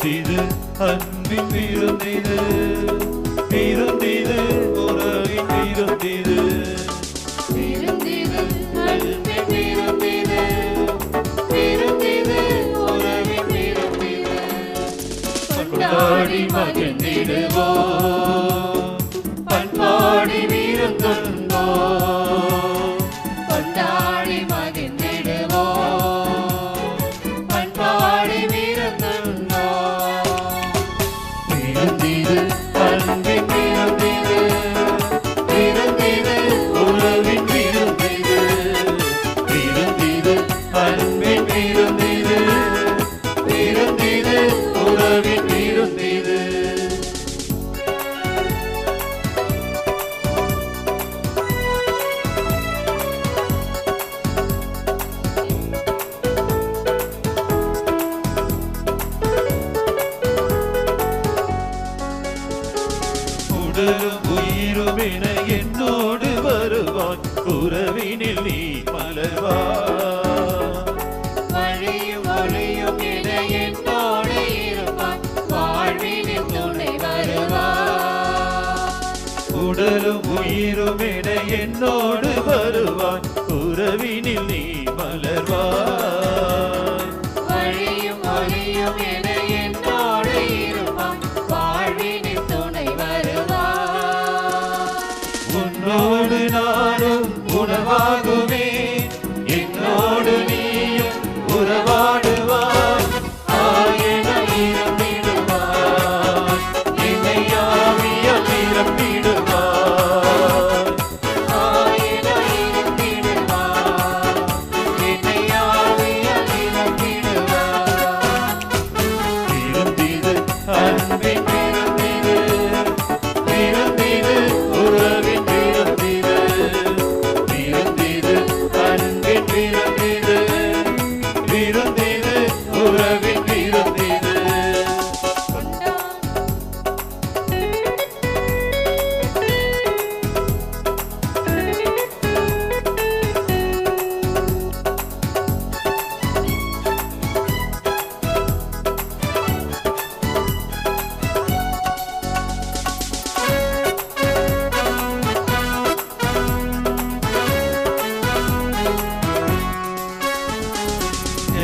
அன்பின் விருந்திது விருந்திது உறவின் விருந்திது விருந்திது அன்பின் விருந்திது விருந்திது உறவின் விருந்திது கொண்டாடி மகிழ்ந்திடுவோம். பண்பாடி விருந்துண்போம் உடலும் உயிரும் என என்னோடு வருவான் உறவினில் நீ மலர்வான் வழியும் ஒளியும் என என்னோடு இருப்பான் வாழ்வினில் துணை வருவான் உடலும் உயிரும் என என்னோடு வருவான் உறவினில் நீ உணவாகுமே.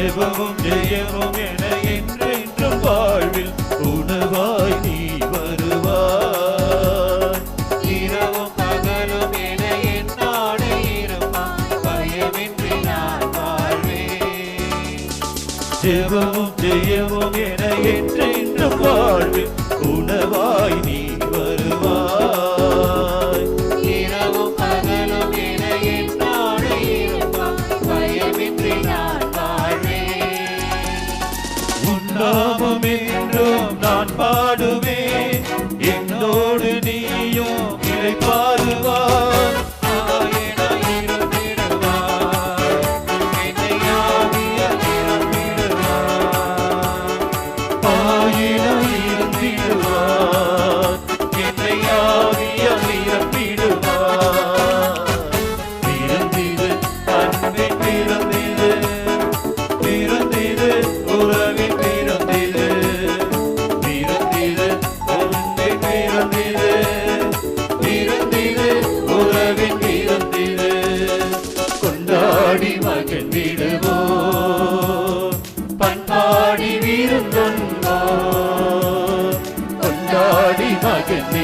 ஜெபமும் ஜெயமும் என என்றென்றும் வாழ்வில் உணவாய் நீ வருவாய் இரவும் பகலும் என என்னோடு இருப்பான் பயமின்றி நான் வாழ்வேன் ஜெபமும் ஜெயமும் என என்றென்றும் வாழ்வில் உணவாய் நீ நான் பாடுவேன். விருந்தொன்போம் கொண்டாடி மகிழ்ந்திடுவோம்